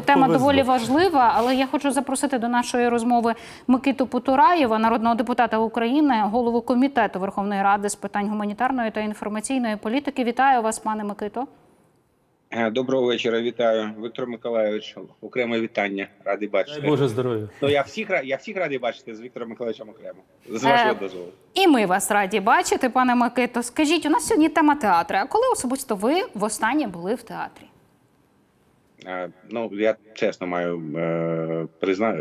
Тема Повезло. доволі важлива, але я хочу запросити до нашої розмови Микиту Потураєва, народного депутата України, голову комітету Верховної Ради з питань гуманітарної та інформаційної політики. Вітаю вас, пане Микито. Е, Доброго вечора, вітаю, Віктор Миколайович. Окреме вітання, радий Дай бачити. Боже здоров'я. Ну я всіх я всіх радий бачити з Віктором Миколаївичем окремо. З вашого Е, дозволу. І ми вас раді бачити, пане Микито. Скажіть, у нас сьогодні тема театру. А коли особисто ви востаннє були в театрі? Е, Ну я чесно маю е, призна...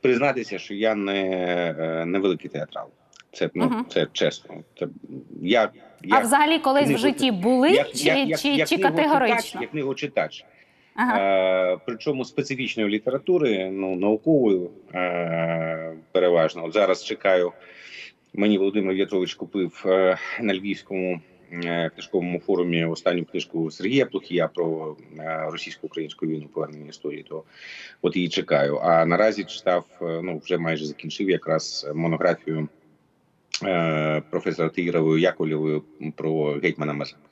признатися, що я не, е, не великий театрал. Це ну Мгм. це чесно. Це я, а взагалі колись в житті були як- чи, як- як- чи, книгочитач- категорично? Як книгочитач. Ага. Е, причому специфічної літератури, ну наукової е, переважно. От зараз чекаю. Мені Володимир В'ятрович купив е, на львівському книжковому форумі останню книжку Сергія Плохія про е, російсько-українську війну повернення історії. То от її чекаю. А наразі читав, е, ну вже майже закінчив якраз монографію е, професора Тигірової Яковлєвої про гетьмана Мазепу.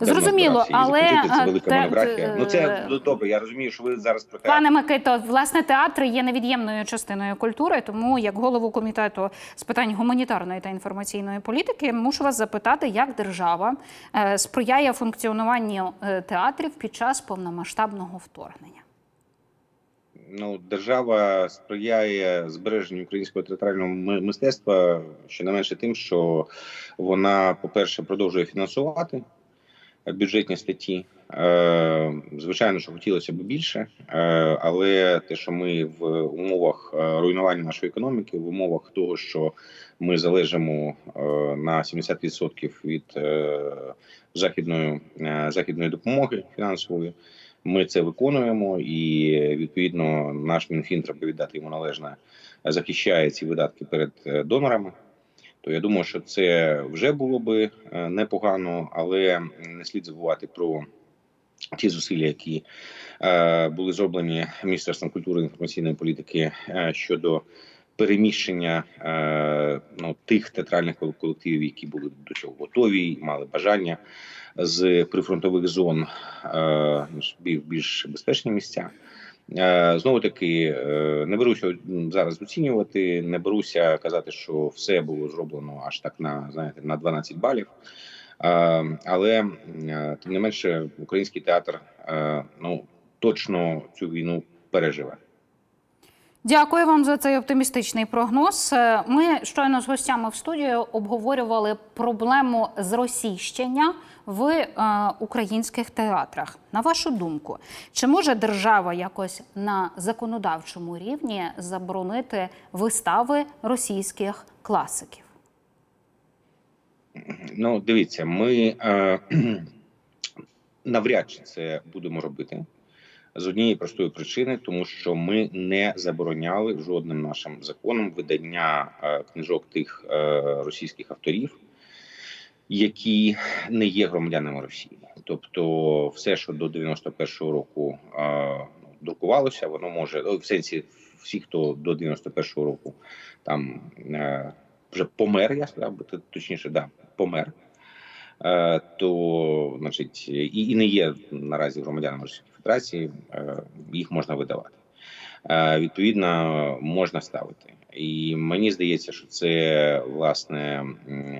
Зрозуміло, але це е, велика те- монографія. Ну це е, добре. Я розумію, що ви зараз про театр. Пане Микито, власне, театр є невід'ємною частиною культури, тому як голову комітету з питань гуманітарної та інформаційної політики мушу вас запитати, як держава е, сприяє функціонуванню е, театрів під час повномасштабного вторгнення. Ну, держава сприяє збереженню українського театрального ми- мистецтва щонайменше тим, що вона, по-перше, продовжує фінансувати бюджетні статті. Е, Звичайно, що хотілося б більше, е, але те, що ми в умовах е, руйнування нашої економіки, в умовах того, що ми залежимо на 70% від західної, західної допомоги фінансової. Ми це виконуємо, і відповідно наш мінфін треба віддати йому належне захищає ці видатки перед донорами. То я думаю, що це вже було би е, непогано, але не слід забувати про ті зусилля, які е, були зроблені Міністерством культури і інформаційної політики е, щодо переміщення ну, тих театральних колективів, які були до цього готові, і мали бажання з прифронтових зон е, більш, більш безпечні місця. Е, Знову таки е, не беруся зараз оцінювати, не беруся казати, що все було зроблено аж так на знаєте на 12 балів. Е, Але тим не менше, український театр ну точно цю війну переживе. Дякую вам за цей оптимістичний прогноз. Е, Ми щойно з гостями в студії обговорювали проблему зросійщення в е, українських театрах. На вашу думку, чи може держава якось на законодавчому рівні заборонити вистави російських класиків? Ну, дивіться, ми е, навряд чи це будемо робити з однієї простої причини, тому що ми не забороняли жодним нашим законом видання е, книжок тих е, російських авторів, які не є громадянами Росії. Тобто, все, що до 91-го року е, друкувалося, воно може в сенсі всі, хто до 91-го року там вже помер, я сказав точніше, да, помер. То, значить, і, і не є наразі громадянами Російської Федерації, е, їх можна видавати. Е, відповідно, можна ставити. І мені здається, що це власне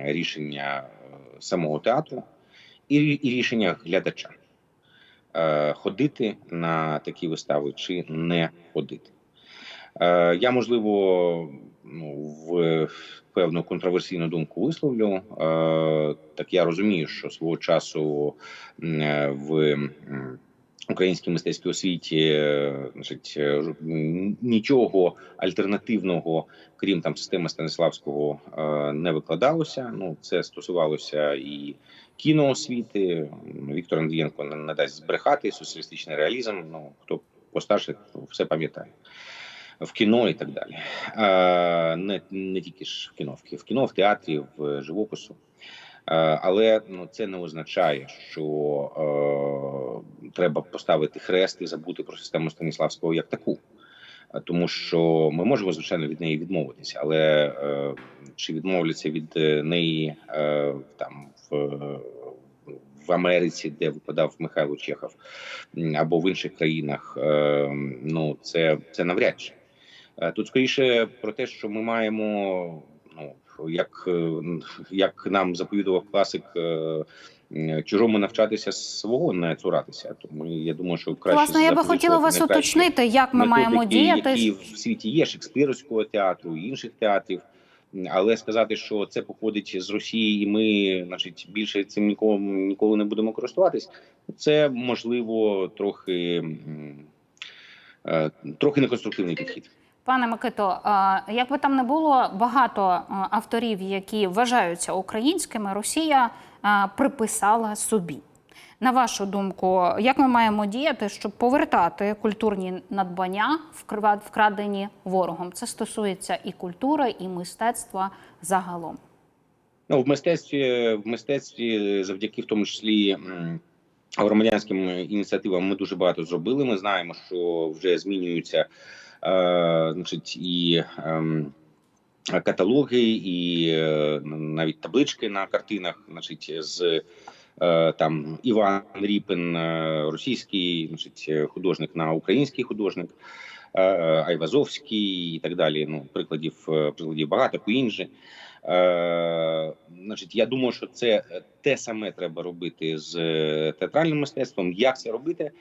рішення е, самого театру і, рішення глядача ходити на такі вистави чи не ходити. Я можливо ну, в певну контроверсійну думку висловлю. Так я розумію, що свого часу в українській мистецькій освіті е, значить, е, нічого альтернативного, крім там системи Станиславського, е, не викладалося. Ну це стосувалося і кіноосвіти. Віктор Андрієнко не, дасть збрехати соціалістичний реалізм. Ну хто постарше, все пам'ятає. В кіно і так далі. Не, не тільки ж в кіно, в кіно, в театрі, в живопису. Е, але ну, це не означає, що е, треба поставити хрест і забути про систему Станіславського як таку. Е, Тому що ми можемо, звичайно, від неї відмовитися, але е, чи відмовляться від е, неї е, там в, в Америці, де випадав Михайло Чехов, або в інших країнах. Ну це, це навряд чи. Тут скоріше про те, що ми маємо, як, е, як нам заповідував класик. е, Чужому навчатися свого не цуратися, тому я думаю, що краще Власне, я би хотіла вас уточнити, як ми маємо діяти. які в світі є Шекспірівського театру, і інших театрів. Але сказати, що це походить з Росії, і ми, значить, більше цим ніколи ніколи не будемо користуватись, це можливо трохи, е, трохи неконструктивний підхід. Пане Микито, як би там не було, багато авторів, які вважаються українськими, Росія приписала собі. На вашу думку, як ми маємо діяти, щоб повертати культурні надбання, вкра- вкрадені ворогом? Це стосується і культури, і мистецтва загалом. Ну, в мистецтві, в мистецтві, завдяки в тому числі громадянським ініціативам, ми дуже багато зробили. Ми знаємо, що вже змінюються значить, і ем, каталоги, і е, навіть таблички на картинах, значить, з е, там Іван Ріпин, е, російський значить, художник на український художник. е, Айвазовський і так далі. Ну, прикладів, е, прикладів багато, Куінджі. Е, значить, я думаю, що це е, те саме треба робити з е, театральним мистецтвом. Як це робити?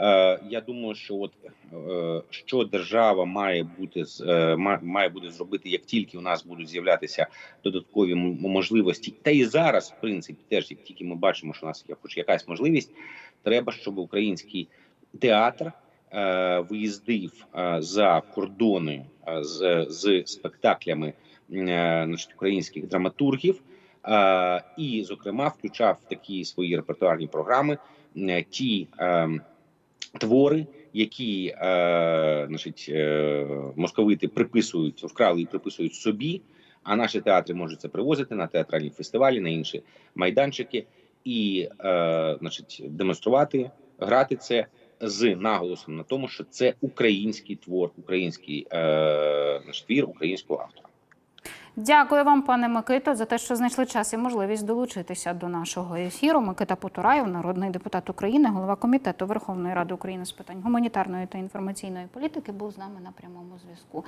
Е, я думаю, що от е, що держава має бути з- е, ма- має буде зробити, як тільки у нас будуть з'являтися додаткові можливості, та і зараз, в принципі, теж як тільки ми бачимо, що у нас є хоч якась можливість, треба, щоб український театр виїздив за кордони з, з спектаклями значить, українських драматургів, і, зокрема, включав в такі свої репертуарні програми ті е, твори, які е, значить, е, московити приписують, вкрали і приписують собі. А наші театри можуть це привозити на театральні фестивалі, на інші майданчики і е, значить, демонструвати, грати це з наголосом на тому, що це український твор, український е, твір українського автора. Дякую вам, пане Микито, за те, що знайшли час і можливість долучитися до нашого ефіру. Микита Потураєв, народний депутат України, голова комітету Верховної Ради України з питань гуманітарної та інформаційної політики, був з нами на прямому зв'язку.